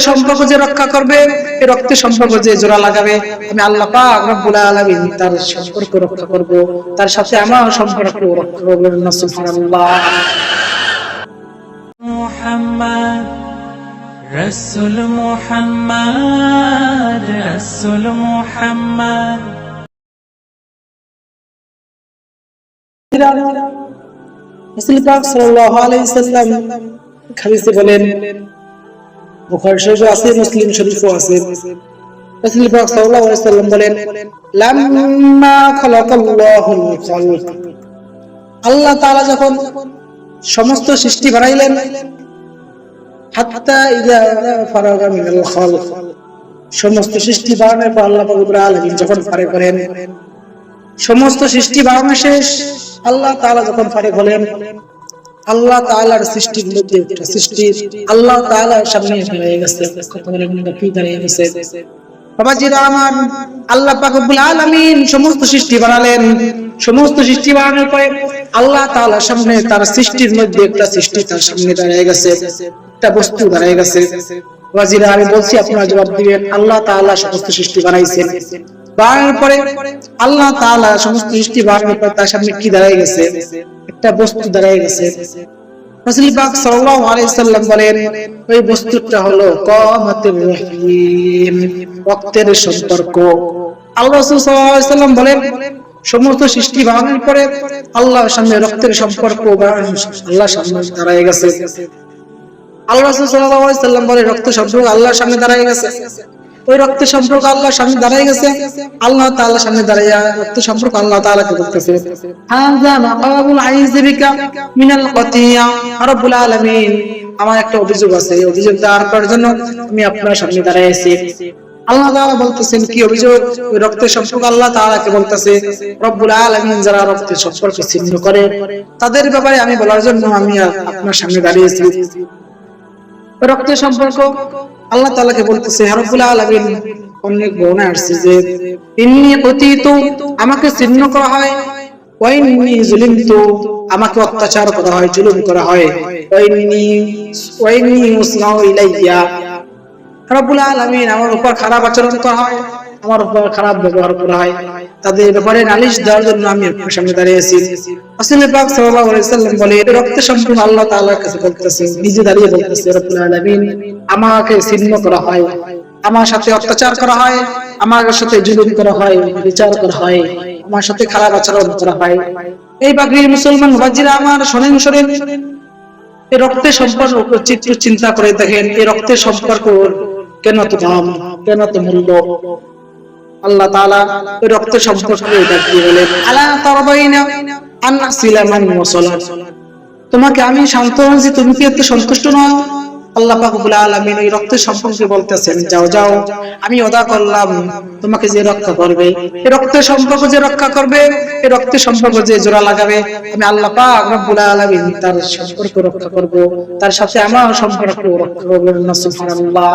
সম্পর্ক যে রক্ষা করবে এ রক্তের সম্পর্ক যে জোড়া লাগাবে আমি আল্লাহ পাক রব্বুল আলামিন তার সম্পর্ক রক্ষা করব তার সাথে আমার সম্পর্ক রক্ষা করব না সুবহানাল্লাহ। মুহাম্মদ রাসূল মুহাম্মদ রাসূল মুহাম্মদ। রাসূল পাক সাল্লাল্লাহু আলাইহি সাল্লাম হাদিসে বলেন বুখারী শরীফে আছে, মুসলিম শরীফেও আছে। আল্লাহ যখন সমস্ত সৃষ্টি বানাইলেন সমস্ত সৃষ্টি বানানোর পর আল্লাহ যখন করেন, সমস্ত সৃষ্টি বানানো শেষ, আল্লাহ তাআলা যখন ফারে হলেন আল্লাহ তাআলার সৃষ্টির মধ্যে একটা সৃষ্টি, আল্লাহ তাআলার সামনে দাঁড়িয়ে গেছে? গেছে আল্লাহ তার সৃষ্টির মধ্যে একটা সৃষ্টি তার সামনে দাঁড়িয়ে গেছে, একটা বস্তু দাঁড়িয়ে গেছে। আমি বলছি, আপনারা জবাব দিবেন, আল্লাহ তাআলা সমস্ত সৃষ্টি বানাইছেন। বানানোর পরে আল্লাহ তাআলা সমস্ত সৃষ্টি বানানোর পর তার সামনে কি দাঁড়িয়ে গেছে? একটা বস্তু দাঁড়িয়ে গেছে। আল্লাহ সামনে রক্তের সম্পর্ক দাঁড়িয়ে গেছে। আল্লাহ রাসূল সাল্লাল্লাহু রক্ত সম্পর্ক আল্লাহর সামনে দাঁড়িয়ে গেছে। ওই রক্তের সম্পর্ক আল্লাহর সামনে দাঁড়িয়ে গেছে। আল্লাহ তাআলার সামনে দাঁড়িয়ে রক্ত সম্পর্ক আল্লাহ তাআলাকে আলামিন। আমার একটা অভিযোগ আছে, এই অভিযোগ দাঁড় করার জন্য আমি আপনার সামনে দাঁড়িয়ে আছি। আল্লাহ তাআলা বলতেছেন, কি অভিযোগ? ওই রক্তের সম্পর্ক আল্লাহ তাআলাকে বলতেছে, রব্বুল আলামিন যারা রক্তের সম্পর্ক ছিন্ন করে, তাদের ব্যাপারে আমি বলার জন্য আমি আপনার সামনে দাঁড়িয়েছি রক্তের সম্পর্ক আল্লাহ তাআলাকে বলতেছে রব্বুল আলামিন, অনেক বর্ণনা আসছে যে তিনি অতীত, আমাকে ছিন্ন করা হয় আমাকে অত্যাচার করা হয়, জুলুম করা হয় আমার উপর খারাপ আচরণ করা হয়, আমার উপর খারাপ ব্যবহার করা হয় তাদের ব্যাপারে নালিশ দেওয়ার জন্য আমি আপনার সামনে দাঁড়িয়েছি রাসূল পাক সাল্লাল্লাহু আলাইহি সাল্লাম বলে রক্ত সম্পূর্ণ আল্লাহ তাআলার কাছে বলতেছে, নিজে দাঁড়িয়ে বলতেছে রব্বুল আলামিন, আমাকে ছিন্ন করা হয়, আমার সাথে অত্যাচার করা হয়, আমার সাথে জুলুম করা হয়, বিচার করা হয়, আমার সাথে খারাপ আচরণ করা হয়। এই বাগরির মুসলমান আমার শোনেন শোনেন এই রক্তের সম্পর্ক চিত্র চিন্তা করে দেখেন এই রক্তের সম্পর্ক কেন তো দাম কেন তো মূল্য? আল্লাহ তাআলা ওই রক্তের সম্পর্কে এটা দিয়ে বলেন, আলা তারবাইনা আন সিলামান ওয়াসালা তোমাকে আমি শান্ত যে তুমি কি এত সন্তুষ্ট নও? আল্লাহ পাক রব্বুল আলামিন ওই রক্তের সম্পর্কে বলতেছেন, যাও যাও, আমি ওদা করলাম, তোমাকে যে রক্ষা করবে এই রক্তের সম্পর্ক যে রক্ষা করবে এই রক্তের সম্পর্ক যে জোড়া লাগাবে, আমি আল্লাহ পাক রব্বুল আলামিন তার সম্পর্ক রক্ষা করব, তার সাথে আমার সম্পর্ক রক্ষা করব সুবহানাল্লাহ।